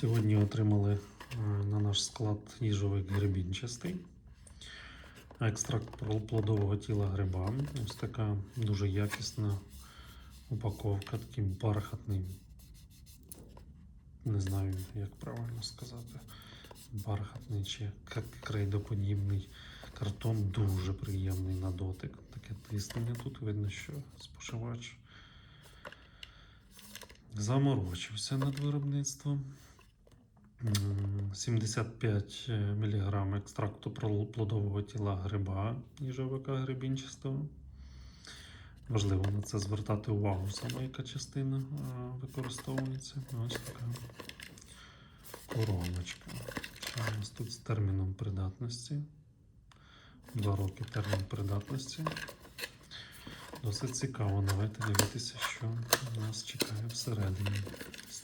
Сьогодні отримали е, на наш склад їжовик грибінчастий. Екстракт плодового тіла гриба. Ось така дуже якісна упаковка, такий бархатний. Не знаю, як правильно сказати. Бархатний чи крейдоподібний картон дуже приємний на дотик. Таке тиснення тут видно, що споживач заморочився над виробництвом. М, 75 мг екстракту плодового тіла гриба їжовика грибінчастого. Важливо на це звертати увагу, саме яка частина використовується. Ось така коробочка. Що у нас тут з терміном придатності? Два роки термін придатності. Досить цікаво. Давайте дивитися, що нас чекає всередині.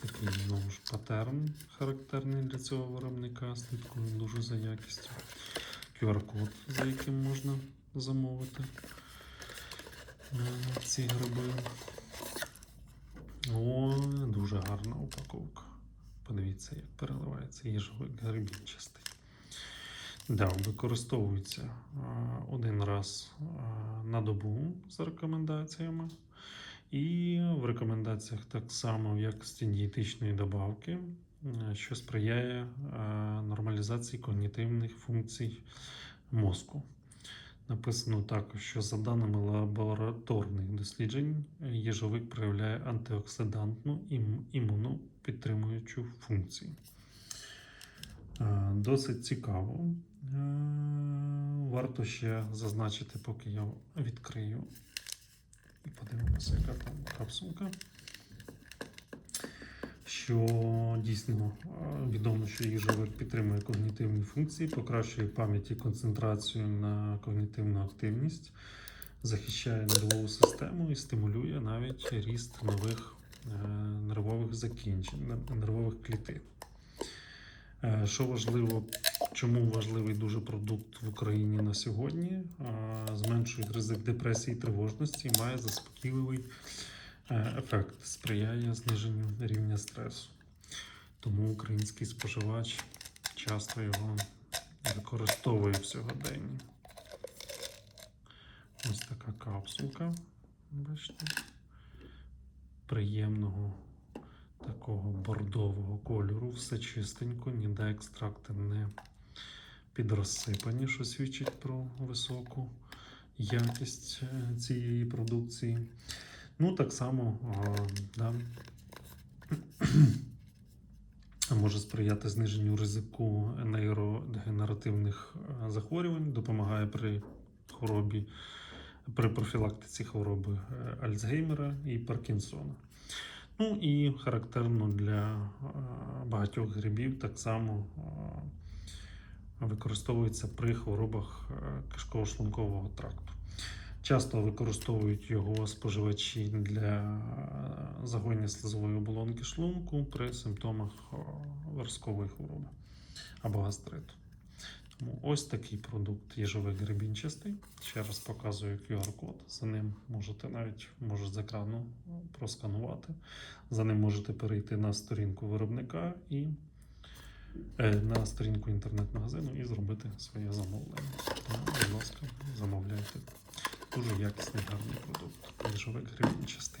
Такий знову ж патерн характерний для цього виробника. Слідкую дуже за якістю. QR-код, за яким можна замовити е, ці гриби. О, дуже гарна упаковка. Подивіться, як переливається їжовик грибінчастий. Да, використовується один раз на добу за рекомендаціями. І в рекомендаціях так само в якості дієтичної добавки, е, що сприяє е, нормалізації когнітивних функцій мозку. Написано також, що за даними лабораторних досліджень, їжовик проявляє антиоксидантну і імунопідтримуючу функцію. Е, Досить цікаво. Варто ще зазначити, поки я відкрию подивимося, яка там капсулка. Що дійсно е, відомо, що їжовик підтримує когнітивні функції, покращує пам'ять і концентрацію на когнітивну активність, захищає нервову систему і стимулює навіть ріст нових е, нервових закінчень, нервових клітин. Е, Що важливо, чому важливий дуже продукт в Україні на сьогодні? Зменшує ризик депресії і тривожності має заспокійливий е, ефект, сприяє зниженню рівня стресу. Тому український споживач часто його використовує в сьогоденні. Ось така капсулка. Бачите? Приємного такого бордового кольору, все чистенько, ніде екстракти не підрозсипані, що свідчить про високу якість е, цієї продукції. Ну, так само да, може сприяти зниженню ризику нейродегенеративних е, захворювань, допомагає при хворобі, при профілактиці хвороби е, Альцгеймера і Паркінсона. Ну і характерно для багатьох грибів так само використовується при хворобах е, кишково-шлункового тракту. Часто використовують його споживачі для е, загоєння слизової оболонки шлунку при симптомах е, верскової хвороби або гастриту. Тому ось такий продукт їжовий грибінчастий. Ще раз показую QR-код. За ним можете навіть може з екрану просканувати. За ним можете перейти на сторінку виробника і на сторінку інтернет-магазину і зробити своє замовлення. Будь ласка, замовляйте. Дуже якісний гарний продукт. Їжовик грибінчастий.